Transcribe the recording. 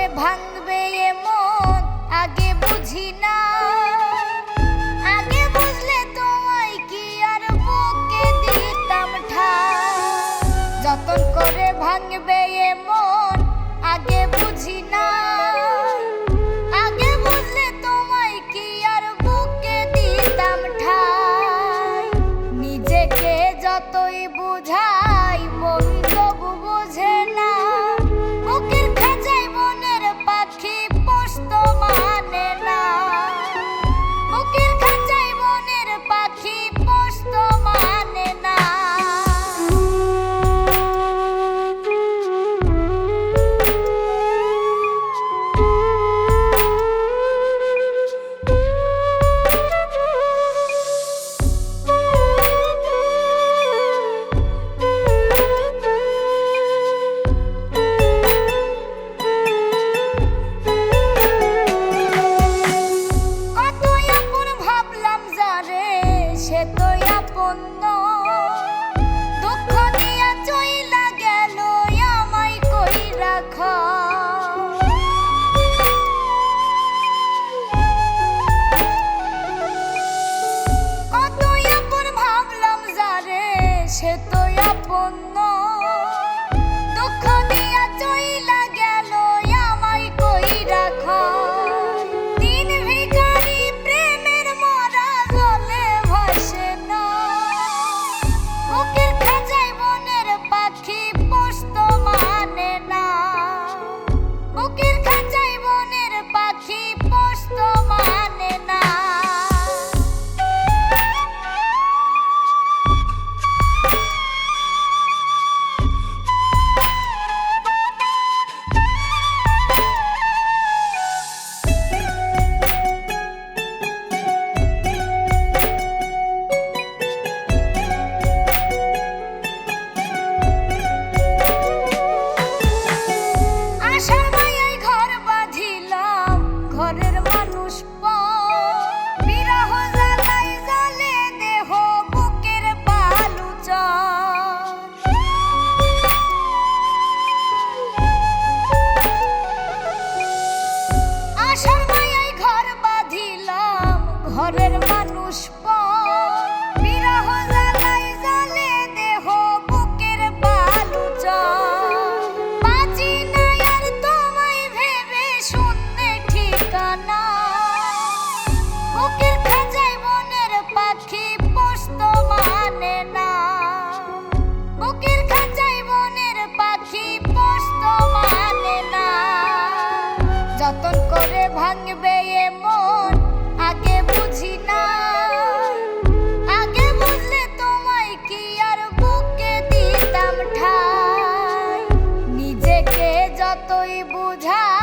করে ভাঙবে এমন আগে বুঝি না। আগে বুঝলে কি আর যতন করে ভাঙবে এমন no. ঘরের মানুষ বিরহ জ্বালাই দেহ, বুকের বালু বাঁচি না আর ভেবে শূন্য ঠিকানা। বুকের খাঁচায় পাখি পোষত মানে না। বুকের পাখি পোষত মানে না। যতন যতই বুঝা